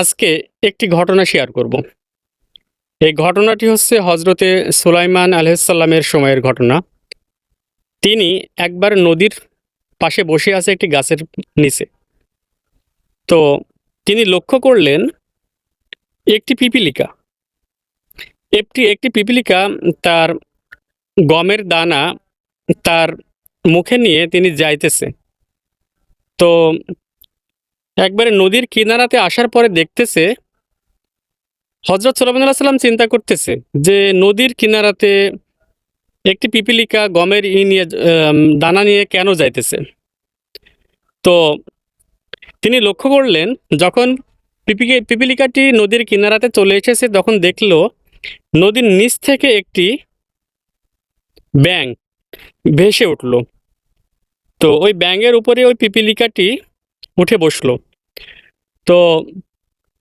আজকে একটি ঘটনা শেয়ার করব। এই ঘটনাটি হচ্ছে হজরতে সুলাইমান আলহামের সময়ের ঘটনা। তিনি একবার নদীর পাশে বসে আছে একটি গাছের নিচে। তো তিনি লক্ষ্য করলেন একটি পিপিলিকা। একটি একটি পিপিলিকা তার গমের দানা তার মুখে নিয়ে তিনি যাইতেছে। তো একবারে নদীর কিনারাতে আসার পরে দেখতেছে হজরত সাল্লাহ সাল্লাম চিন্তা করতেছে যে নদীর কিনারাতে একটি পিপিলিকা গমের ই নিয়ে দানা নিয়ে কেন যাইতেছে? তো তিনি লক্ষ্য করলেন, যখন পিপিলিকাটি নদীর কিনারাতে চলে এসেছে, তখন দেখল নদীর নিচ থেকে একটি ব্যাং ভেসে উঠল। তো ওই ব্যাঙের উপরে ওই পিপিলিকাটি উঠে বসল। তো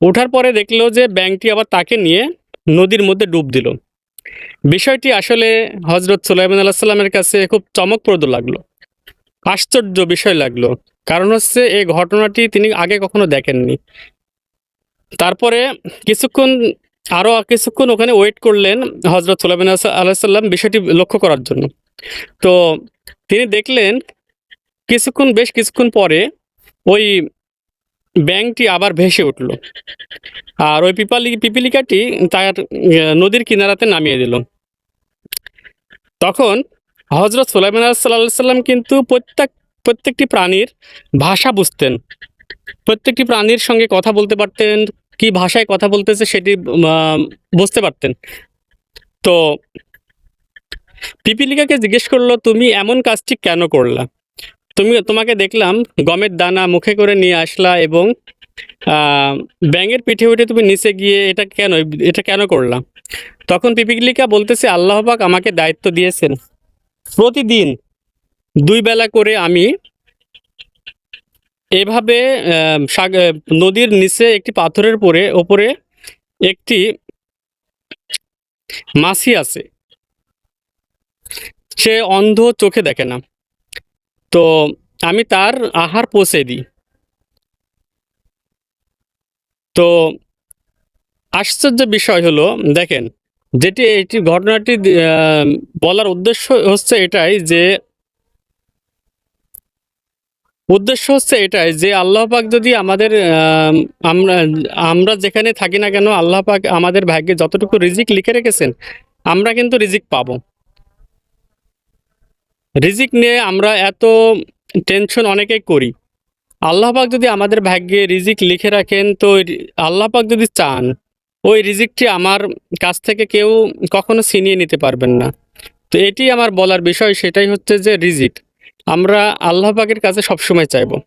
ওঠার পরে দেখল যে ব্যাংকটি আবার তাকে নিয়ে নদীর মধ্যে ডুব দিল। বিষয়টি আসলে হজরত সুলাইমান আল্লাহ সাল্লামের কাছে খুব চমকপ্রদ লাগল। আশ্চর্য বিষয় লাগল। কারণ হচ্ছে এই ঘটনাটি তিনি আগে কখনো দেখেননি। তারপরে কিছুক্ষণ আরও কিছুক্ষণ ওখানে ওয়েট করলেন হজরত সুলাইমান আল্লাহ সাল্লাম বিষয়টি লক্ষ্য করার জন্য। তো তিনি দেখলেন, কিছুক্ষণ, বেশ কিছুক্ষণ পরে ওই ব্যাংকটি আবার ভেসে উঠল। আর ওই পিপালি, পিপিলিকাটি তার নদীর কিনারাতে নামিয়ে দিল। তখন হজরত সুলাইমান সাল্লাহ সাল্লাম কিন্তু প্রত্যেক, প্রত্যেকটি প্রাণীর ভাষা বুঝতেন। প্রত্যেকটি প্রাণীর সঙ্গে কথা বলতে পারতেন, কি ভাষায় কথা বলতেছে সেটি বুঝতে পারতেন। তো পিপিলিকাকে জিজ্ঞেস করল, তুমি এমন কাজটি কেন করলা? তুমি তোমাকে দেখলাম, গমের দানা মুখে করে নিয়ে আসলা এবং ব্যাঙের পিঠে উঠে তুমি নিচে গিয়ে এটা কেন এটা কেন করলাম তখন পিপিলিকা বলতেছে, আল্লাহ পাক আমাকে দায়িত্ব দিয়েছেন। প্রতিদিন দুই বেলা করে আমি এভাবে নদীর নিচে একটি পাথরের পরে, ওপরে একটি মাছি আছে। সে অন্ধ চোখে দেখে না। তো আমি তার আহার পৌঁছে দিই। তো আশ্চর্য বিষয় হলো, দেখেন, যেটি এটি ঘটনাটি বলার উদ্দেশ্য হচ্ছে এটাই যে, উদ্দেশ্য হচ্ছে এটাই যে আল্লাহ পাক যদি আমাদের আমরা আমরা যেখানে থাকি না কেন, আল্লাহ পাক আমাদের ভাগ্যে যতটুকু রিজিক লিখে রেখেছেন, আমরা কিন্তু রিজিক পাবো। রিজিক নিয়ে আমরা এত টেনশন অনেকেই করি। আল্লাহপাক যদি আমাদের ভাগ্যে রিজিক লিখে রাখেন, তো রি- আল্লাহ যদি চান, ওই রিজিকটি আমার কাছ থেকে কেউ কখনো ছিনিয়ে নিতে পারবেন না। তো এটি আমার বলার বিষয় সেটাই হচ্ছে যে রিজিক। আমরা আল্লাহ পাকের কাছে সবসময় চাইব।